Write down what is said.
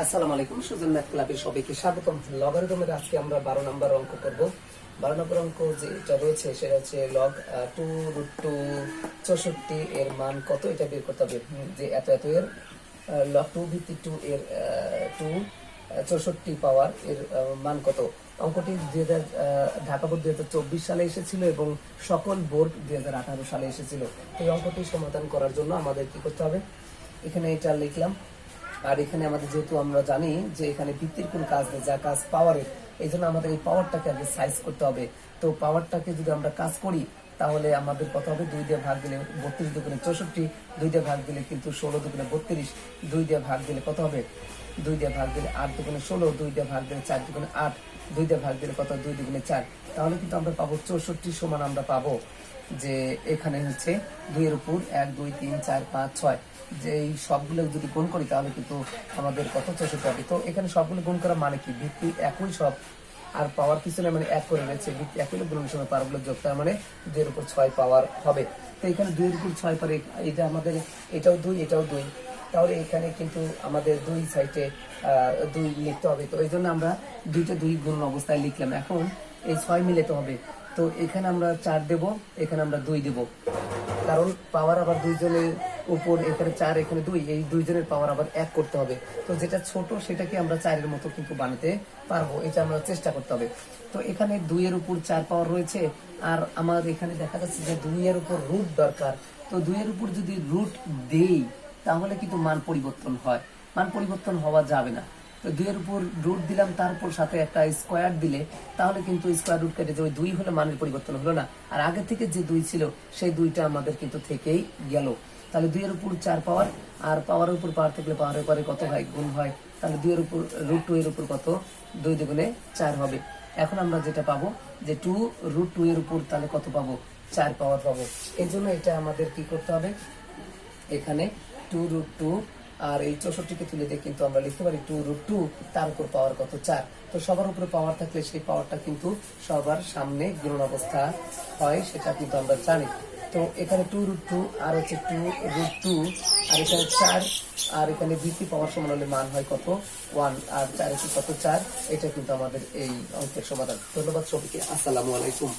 আসসালামু আলাইকুম, সুজন ম্যাথ ক্লাবের সবাইকে স্বাগতম। লগারিদমের আজকে আমরা বারো নম্বর অঙ্ক করব। বারো নম্বর অঙ্ক যেটা রয়েছে, সেটা হচ্ছে লগ টু রুট টু চৌষট্টি এর মান কত? এটা বের করতে হবে যে এত এত এর লগ টু ভিত্তি টু এর টু চৌষট্টি পাওয়ার এর মান কত? অঙ্কটি দুই হাজার ঢাকা বোর্ড দুই হাজার চব্বিশ সালে এসেছিল এবং সকল বোর্ড দুই হাজার আঠারো সালে এসেছিল। এই অঙ্কটি সমাধান করার জন্য আমাদের কি করতে হবে? এখানে এটা লিখলাম। আর এখানে আমাদের যেহেতু আমরা জানি যে এখানে ভিত্তির কোন কাজ নেই, যা কাজ পাওয়ারের এই জন্য আমাদের এই পাওয়ারটাকে আগে সাইজ করতে হবে। তো পাওয়ারটাকে যদি আমরা কাজ করি, তাহলে আমাদের কত হবে? দুই দিয়ে ভাগ দিলে বত্রিশ দুগুণে চৌষট্টি, দুই দিয়ে ভাগ দিলে কিন্তু ষোলো দুগুণে বত্রিশ, দুই দিয়ে ভাগ দিলে কত হবে? দুই দিয়ে ভাগ দিলে আট দুগুণে ষোলো, দুই দিয়ে ভাগ দিলে চার দুগুণে আট। দুই দিয়ে ভাগ দিলে কত? দুই দুগুণে চার। তাহলে কিন্তু আমরা পাবো চৌষট্টি সমান আমরা পাবো যে এখানে হচ্ছে দুইয়ের উপর এক, দুই, তিন, চার, পাঁচ, ছয়। যে এই সবগুলো যদি গুণ করি তাহলে কিন্তু আমাদের কত? চৌষট্টি হবে। তো এখানে সবগুলো গুণ করা মানে কি? ভিত্তি একই সব। আর পাওয়ার পিছনে মানে এক করে রয়েছে। ভিত্তি একই গুণের সময় পাওয়ারগুলো যোগ তার মানে দুইয়ের উপর ছয় পাওয়ার হবে। তো এখানে দুইয়ের উপর ছয় পারে এটা আমাদের এটাও দুই এটাও দুই। তাহলে এখানে কিন্তু আমাদের দুই সাইডে দুই লিখতে হবে। তো এই জন্য আমরা দুইটা দুই গুণ অবস্থায় লিখলাম। এখন এই ছয় মিলাতে হবে। তো এখানে আমরা চার দেব, এখানে আমরা দুই দেব। কারণ পাওয়ার আবার দুইজনের উপর, এখানে চার, এখানে দুই, এই দুইজনের পাওয়ার আবার এক করতে হবে। তো যেটা ছোট, সেটাকে আমরা চারের মতো কিন্তু বানাতে পারব। এটা আমরা চেষ্টা করতে হবে। তো এখানে দুইয়ের উপর চার পাওয়ার রয়েছে। আর আমার এখানে দেখা যাচ্ছে যে দুইয়ের উপর রুট দরকার। তো দুইয়ের উপর যদি রুট দেই তাহলে কিন্তু মান পরিবর্তন হয়। মান পরিবর্তন হওয়া যাবে না। তো দুইয়ের উপর রুট দিলাম, তারপর সাথে একটা স্কোয়ার দিলে, তাহলে কিন্তু স্কোয়ার রুট কেটে যে ওই দুই হলে মানের পরিবর্তন হলো না। আর আগে থেকে যে দুই ছিল, সেই দুইটা আমাদের কিন্তু থেকেই গেল। তাহলে দুইয়ের উপর চার পাওয়ার, আর পাওয়ারের উপর পাওয়ার থাকলে পাওয়ারের পরে কত হয়? গুণ হয়। তাহলে দুইয়ের উপর রুট টু এর উপর কত? দুই দুগুণে চার হবে। এখন আমরা যেটা পাবো, যে টু রুট টু এর উপর তাহলে কত পাবো? চার পাওয়ার পাবো। এই জন্য এটা আমাদের কি করতে হবে? এখানে টু রুট টু আর এই চৌষট্টিকে তুলে দিয়ে কিন্তু আমরা লিখতে পারি টু রুট টু তার উপর পাওয়ার কত চার? তো সবার উপরে পাওয়ার থাকলে সেই পাওয়ারটা কিন্তু সবার সামনে গুণন অবস্থা হয়, সেটা কিন্তু আমরা জানি। তো এখানে টু রুট টু আর হচ্ছে টু রুট টু আর এখানে চার, আর এখানে ভিত্তি পাওয়ার সমান হলে মান হয় কত? ওয়ান আর চার কত চার? এটা কিন্তু আমাদের এই অঙ্কের সমাধান। ধন্যবাদ সবাইকে, আসসালামু আলাইকুম।